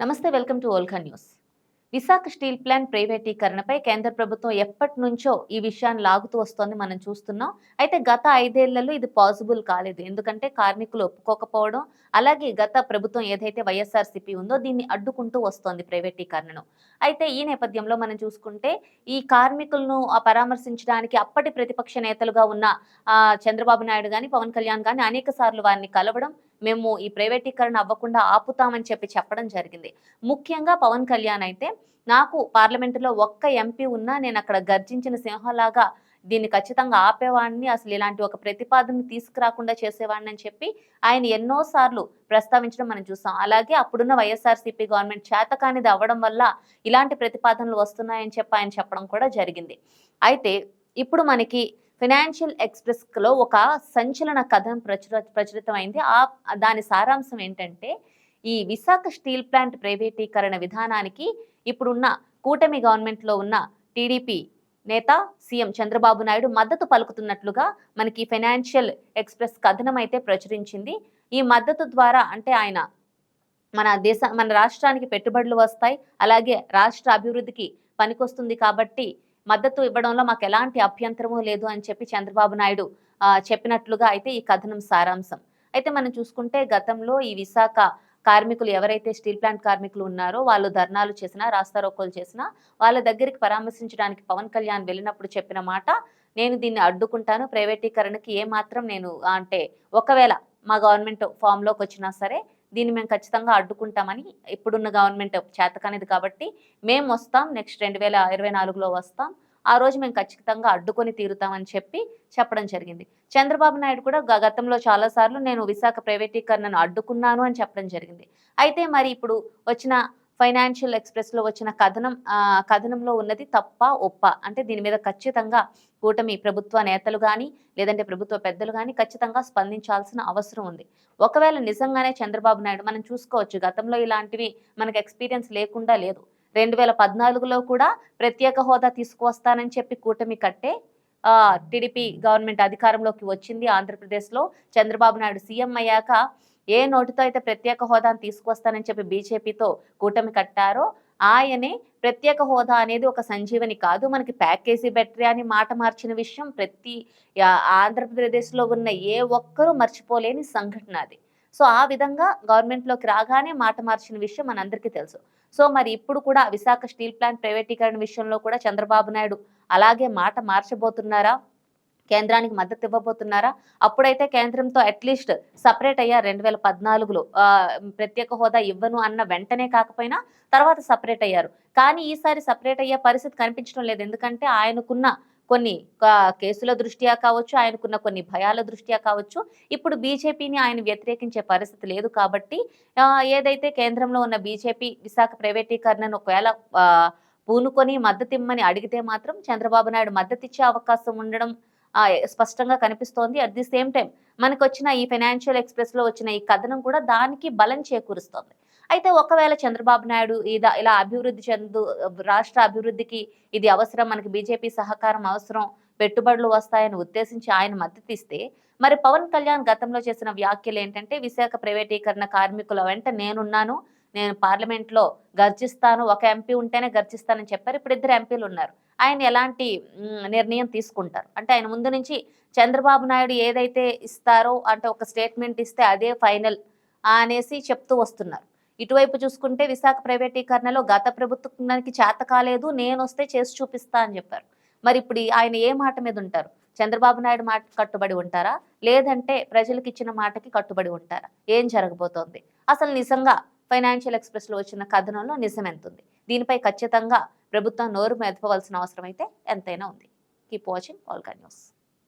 నమస్తే welcome to ఓల్కా news. Visakha steel plant ప్రైవేటీకరణపై కేంద్ర ప్రభుత్వం ఎప్పటి నుంచో ఈ విషయాన్ని లాగుతూ వస్తోంది మనం చూస్తున్నాం. అయితే గత ఐదేళ్ళలో ఇది పాసిబుల్ కాలేదు. ఎందుకంటే కార్మికులు ఒప్పుకోకపోవడం అలాగే గత ప్రభుత్వం ఏదైతే వైఎస్ఆర్సీపీ ఉందో దీన్ని అడ్డుకుంటూ వస్తోంది ప్రైవేటీకరణను. అయితే ఈ నేపథ్యంలో మనం చూసుకుంటే ఈ కార్మికులను ఆ పరామర్శించడానికి అప్పటి ప్రతిపక్ష నేతలుగా ఉన్న చంద్రబాబు నాయుడు కానీ పవన్ కళ్యాణ్ కానీ అనేక సార్లు వారిని కలవడం మేము ఈ ప్రైవేటీకరణ అవ్వకుండా ఆపుతామని చెప్పి చెప్పడం జరిగింది. ముఖ్యంగా పవన్ కళ్యాణ్ అయితే నాకు పార్లమెంటులో ఒక్క ఎంపీ ఉన్నా నేను అక్కడ గర్జించిన సింహలాగా దీన్ని ఖచ్చితంగా ఆపేవాడిని అసలు ఇలాంటి ఒక ప్రతిపాదన తీసుకురాకుండా చేసేవాడిని అని చెప్పి ఆయన ఎన్నోసార్లు ప్రస్తావించడం మనం చూసాం. అలాగే అప్పుడున్న వైఎస్ఆర్సీపీ గవర్నమెంట్ చేతకానిది అవ్వడం వల్ల ఇలాంటి ప్రతిపాదనలు వస్తున్నాయని చెప్పి ఆయన చెప్పడం కూడా జరిగింది. అయితే ఇప్పుడు మనకి ఫినాన్షియల్ ఎక్స్ప్రెస్లో ఒక సంచలన కథనం ప్రచుర ప్రచురితమైంది. ఆ దాని సారాంశం ఏంటంటే ఈ విశాఖ స్టీల్ ప్లాంట్ ప్రైవేటీకరణ విధానానికి ఇప్పుడున్న కూటమి గవర్నమెంట్లో ఉన్న టీడీపీ నేత సీఎం చంద్రబాబు నాయుడు మద్దతు పలుకుతున్నట్లుగా మనకి ఫైనాన్షియల్ ఎక్స్ప్రెస్ కథనం అయితే ప్రచురించింది. ఈ మద్దతు ద్వారా అంటే ఆయన మన దేశ మన రాష్ట్రానికి పెట్టుబడులు వస్తాయి. అలాగే రాష్ట్ర అభివృద్ధికి పనికొస్తుంది కాబట్టి మద్దతు ఇవ్వడంలో మాకు ఎలాంటి అభ్యంతరము లేదు అని చెప్పి చంద్రబాబు నాయుడు చెప్పినట్లుగా అయితే ఈ కథనం సారాంశం. అయితే మనం చూసుకుంటే గతంలో ఈ విశాఖ కార్మికులు ఎవరైతే స్టీల్ ప్లాంట్ కార్మికులు ఉన్నారో వాళ్ళు ధర్నాలు చేసినా రాస్తారోకోలు చేసినా వాళ్ళ దగ్గరికి పరామర్శించడానికి పవన్ కళ్యాణ్ వెళ్ళినప్పుడు చెప్పిన మాట నేను దీన్ని అడ్డుకుంటాను ప్రైవేటీకరణకి ఏ మాత్రం నేను అంటే ఒకవేళ మా గవర్నమెంట్ ఫామ్లోకి వచ్చినా సరే దీన్ని మేము ఖచ్చితంగా అడ్డుకుంటామని ఇప్పుడున్న గవర్నమెంట్ చేతకనేది కాబట్టి మేము వస్తాం నెక్స్ట్ రెండు వేల ఇరవై నాలుగులో వస్తాం. ఆ రోజు మేము ఖచ్చితంగా అడ్డుకొని తీరుతామని చెప్పి చెప్పడం జరిగింది. చంద్రబాబు నాయుడు కూడా గతంలో చాలాసార్లు నేను విశాఖ ప్రైవేటీకరణను అడ్డుకున్నాను అని చెప్పడం జరిగింది. అయితే మరి ఇప్పుడు వచ్చిన ఫైనాన్షియల్ ఎక్స్ప్రెస్లో వచ్చిన కథనం కథనంలో ఉన్నది తప్ప ఒప్ప. అంటే దీని మీద ఖచ్చితంగా కూటమి ప్రభుత్వ నేతలు కానీ లేదంటే ప్రభుత్వ పెద్దలు కానీ ఖచ్చితంగా స్పందించాల్సిన అవసరం ఉంది. ఒకవేళ నిజంగానే చంద్రబాబు నాయుడు మనం చూసుకోవచ్చు గతంలో ఇలాంటివి మనకు ఎక్స్పీరియన్స్ లేకుండా లేదు. రెండు వేల పద్నాలుగులో కూడా ప్రత్యేక హోదా తీసుకువస్తానని చెప్పి కూటమి కట్టే ఆ, టీడీపీ గవర్నమెంట్ అధికారంలోకి వచ్చింది ఆంధ్రప్రదేశ్లో. చంద్రబాబు నాయుడు సీఎం అయ్యాక ఏ నోటితో అయితే ప్రత్యేక హోదాను తీసుకొస్తానని చెప్పి బీజేపీతో కూటమి కట్టారో ఆయనే ప్రత్యేక హోదా అనేది ఒక సంజీవని కాదు. మనకి ప్యాకేజీ బెటరీ అని మాట మార్చిన విషయం ప్రతి ఆంధ్రప్రదేశ్లో ఉన్న ఏ ఒక్కరూ మర్చిపోలేని సంఘటన అది. సో ఆ విధంగా గవర్నమెంట్లోకి రాగానే మాట మార్చిన విషయం మనందరికీ తెలుసు. సో మరి ఇప్పుడు కూడా విశాఖ స్టీల్ ప్లాంట్ ప్రైవేటీకరణ విషయంలో కూడా చంద్రబాబు నాయుడు అలాగే మాట మార్చబోతున్నారా? కేంద్రానికి మద్దతు ఇవ్వబోతున్నారా? అప్పుడైతే కేంద్రంతో అట్లీస్ట్ సపరేట్ అయ్యా రెండు వేల పద్నాలుగులో ప్రత్యేక హోదా ఇవ్వను అన్న వెంటనే కాకపోయినా తర్వాత సపరేట్ అయ్యారు. కానీ ఈసారి సపరేట్ అయ్యే పరిస్థితి కనిపించడం లేదు. ఎందుకంటే ఆయనకున్న కొన్ని కేసుల దృష్ట్యా కావచ్చు ఆయనకున్న కొన్ని భయాల దృష్ట్యా కావచ్చు ఇప్పుడు బీజేపీని ఆయన వ్యతిరేకించే పరిస్థితి లేదు కాబట్టి ఏదైతే కేంద్రంలో ఉన్న బీజేపీ విశాఖ ప్రైవేటీకరణను ఒకవేళ పూనుకొని మద్దతు ఇమ్మని అడిగితే మాత్రం చంద్రబాబు నాయుడు మద్దతు ఇచ్చే అవకాశం ఉండడం స్పష్టంగా కనిపిస్తోంది. అట్ ది సేమ్ టైం మనకు వచ్చిన ఈ ఫైనాన్షియల్ ఎక్స్ప్రెస్లో వచ్చిన ఈ కథనం కూడా దానికి బలం చేకూరుస్తోంది. అయితే ఒకవేళ చంద్రబాబు నాయుడు ఇదా ఇలా అభివృద్ధి చెందు రాష్ట్ర అభివృద్ధికి ఇది అవసరం మనకి బీజేపీ సహకారం అవసరం పెట్టుబడులు వస్తాయని ఉద్దేశించి ఆయన మద్దతు ఇస్తే మరి పవన్ కళ్యాణ్ గతంలో చేసిన వ్యాఖ్యలు ఏంటంటే విశాఖ ప్రైవేటీకరణ కార్మికుల వెంట నేనున్నాను నేను పార్లమెంట్లో గర్జిస్తాను ఒక ఎంపీ ఉంటేనే గర్జిస్తానని చెప్పారు. ఇప్పుడు ఇద్దరు ఎంపీలు ఉన్నారు. ఆయన ఎలాంటి నిర్ణయం తీసుకుంటారు? అంటే ఆయన ముందు నుంచి చంద్రబాబు నాయుడు ఏదైతే ఇస్తారో అంటే ఒక స్టేట్మెంట్ ఇస్తే అదే ఫైనల్ అనేసి చెప్తూ వస్తున్నారు. ఇటువైపు చూసుకుంటే విశాఖ ప్రైవేటీకరణలో గత ప్రభుత్వానికి చేత కాలేదు నేను వస్తే చేసి చూపిస్తా అని చెప్పారు. మరి ఇప్పుడు ఆయన ఏ మాట మీద ఉంటారు? చంద్రబాబు నాయుడు మాట కట్టుబడి ఉంటారా? లేదంటే ప్రజలకు ఇచ్చిన మాటకి కట్టుబడి ఉంటారా? ఏం జరగబోతోంది? అసలు నిజంగా ఫైనాన్షియల్ ఎక్స్ప్రెస్లో వచ్చిన కథనంలో నిజమెంతుంది దీనిపై ఖచ్చితంగా ప్రభుత్వం నోరు మెదపవలసిన అవసరం అయితే ఎంతైనా ఉంది. Keep watching all news.